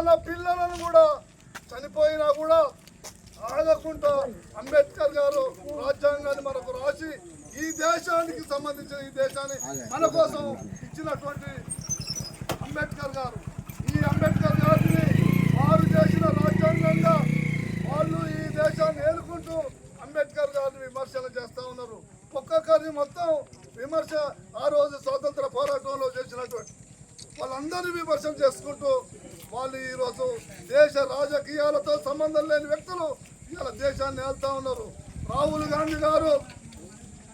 తన పిల్లలను కూడా చనిపోయినా కూడా ఆడకుండా అంబేద్కర్ గారు రాజ్యాంగాన్ని మనకు రాసి ఈ దేశానికి సంబంధించిన ఈ దేశాన్ని మన కోసం ఇచ్చినటువంటి అంబేద్కర్ గారు. ఈ అంబేద్కర్ గారిని వారు చేసిన రాజ్యాంగంగా వాళ్ళు ఈ దేశాన్ని ఏలుకుంటూ అంబేద్కర్ గారిని విమర్శలు చేస్తూ ఉన్నారు. ఒక్కొక్కరిని మొత్తం విమర్శ ఆ రోజు స్వాతంత్ర పోరాటంలో చేసినటువంటి వాళ్ళందరినీ విమర్శలు చేసుకుంటూ వాళ్ళు ఈరోజు దేశ రాజకీయాలతో సంబంధం లేని వ్యక్తులు ఇవాళ దేశాన్ని వెళ్తా ఉన్నారు. రాహుల్ గాంధీ గారు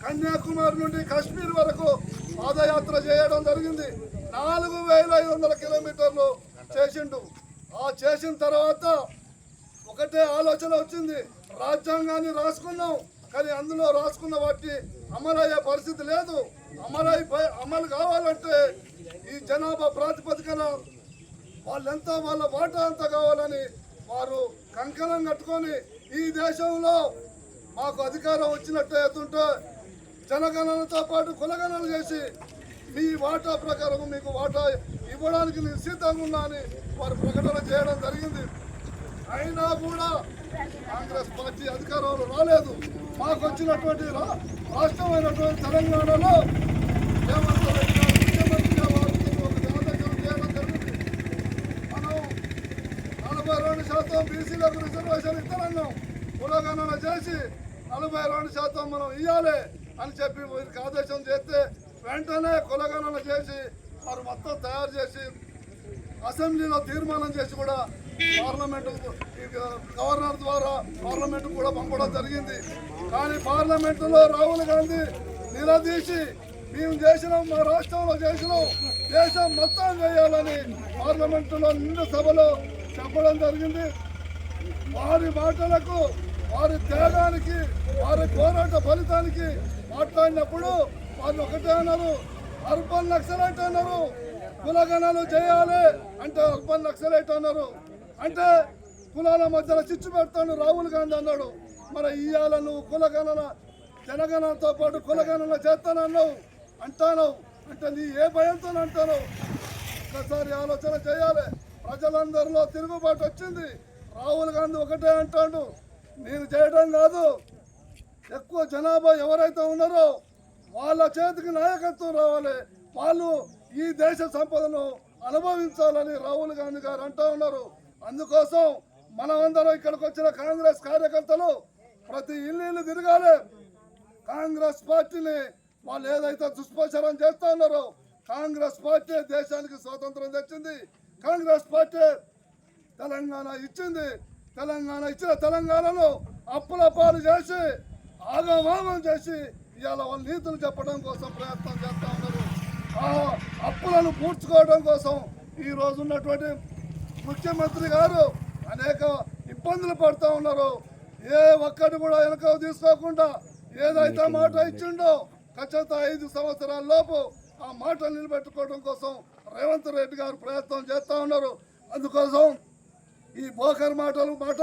కన్యాకుమారి నుండి కాశ్మీర్ వరకు పాదయాత్ర చేయడం జరిగింది. నాలుగు వేల ఐదు వందల కిలోమీటర్లు చేసిండు. ఆ చేసిన తర్వాత ఒకటే ఆలోచన వచ్చింది. రాజ్యాంగాన్ని రాసుకున్నాం కానీ అందులో రాసుకున్న వాటి అమలయ్యే పరిస్థితి లేదు. అమలైపోయి అమలు కావాలంటే ఈ జనాభా ప్రాతిపదికన వాళ్ళెంత వాళ్ళ వాటా అంతా కావాలని వారు కంకణం కట్టుకొని ఈ దేశంలో మాకు అధికారం వచ్చినట్టు అవుతుంటే జనగణనతో పాటు కులగణనలు చేసి మీ వాటా ప్రకారం మీకు వాటా ఇవ్వడానికి నేను సిద్ధంగా ఉన్నా అని వారు ప్రకటన చేయడం జరిగింది. అయినా కూడా కాంగ్రెస్ పార్టీ అధికారంలో రాలేదు. మాకు వచ్చినటువంటి రా- రాష్ట్రమైనటువంటి తెలంగాణలో ఏమంటారు రెడ్డి గారు ముఖ్యమంత్రిగా వారికి ఒక ఆదేశం చేయడం జరిగింది మనం నలభై రెండు శాతం బీసీలకు రిజర్వేషన్ ఇస్తానన్నాం. కులగణన చేసి నలభై రెండు శాతం మనం ఇవ్వాలి అని చెప్పి వీరికి ఆదేశం చేస్తే వెంటనే కులగణన చేసి వారు మొత్తం తయారు చేసి అసెంబ్లీలో తీర్మానం చేసి కూడా పార్లమెంటు గవర్నర్ ద్వారా పార్లమెంటు కూడా పంపడం జరిగింది. కానీ పార్లమెంటులో రాహుల్ గాంధీ నిలదీసి మేము చేసినాం మా రాష్ట్రంలో చేసినాం దేశం మొత్తం చేయాలని పార్లమెంటులో నిండు సభలో చెప్పడం జరిగింది. వారి మాటలకు వారి త్యాగానికి వారి పోరాట ఫలితానికి మాట్లాడినప్పుడు వాళ్ళు ఒకటే అన్నారు. అర్బన్ నక్సలైట్ అన్నారు. కులగణాలు చేయాలి అంటే అర్బన్ నక్సలైట్ అన్నారు. అంటే కులాల మధ్యలో చిచ్చు పెడతాను రాహుల్ గాంధీ అన్నాడు. మరి ఇవాళ నువ్వు కులగణన జనగణనతో పాటు కులగణన చేస్తానన్నావు. అంటాను అంటే నీ ఏ భయంతో అంటాను ఒక్కసారి ఆలోచన చేయాలి. ప్రజలందరిలో తిరుగుబాటు వచ్చింది. రాహుల్ గాంధీ ఒకటే అంటాడు. నేను చేయడం కాదు. ఎక్కువ జనాభా ఎవరైతే ఉన్నారో వాళ్ళ చేతికి నాయకత్వం రావాలి. వాళ్ళు ఈ దేశ సంపదను అనుభవించాలని రాహుల్ గాంధీ గారు అంటూ ఉన్నారు. అందుకోసం మనమందరం ఇక్కడికి వచ్చిన కాంగ్రెస్ కార్యకర్తలు ప్రతి ఇల్లు ఇల్లు తిరగాలి. కాంగ్రెస్ పార్టీని వాళ్ళు ఏదైతే దుష్ప్రచారం చేస్తా ఉన్నారో కాంగ్రెస్ పార్టీ దేశానికి స్వాతంత్రం తెచ్చింది. కాంగ్రెస్ పార్టీ తెలంగాణ ఇచ్చింది. తెలంగాణ ఇచ్చిన తెలంగాణను అప్పుల పాలు చేసి ఆగమాగం చేసి ఇవాళ వాళ్ళ నీతులు చెప్పడం కోసం ప్రయత్నం చేస్తూ ఉన్నారు. ఆ అప్పులను పూడ్చుకోవడం కోసం ఈ రోజు ఉన్నటువంటి ముఖ్యమంత్రి గారు అనేక ఇబ్బందులు పడుతూ ఉన్నారు. ఏ ఒక్కటి కూడా వెనక తీసుకోకుండా ఏదైతే మాట ఇచ్చిండో ఖచ్చితంగా ఐదు సంవత్సరాల లోపు ఆ మాటలు నిలబెట్టుకోవడం కోసం రేవంత్ రెడ్డి గారు ప్రయత్నం చేస్తూ ఉన్నారు. అందుకోసం ఈ బోకర్ మాటలు మాట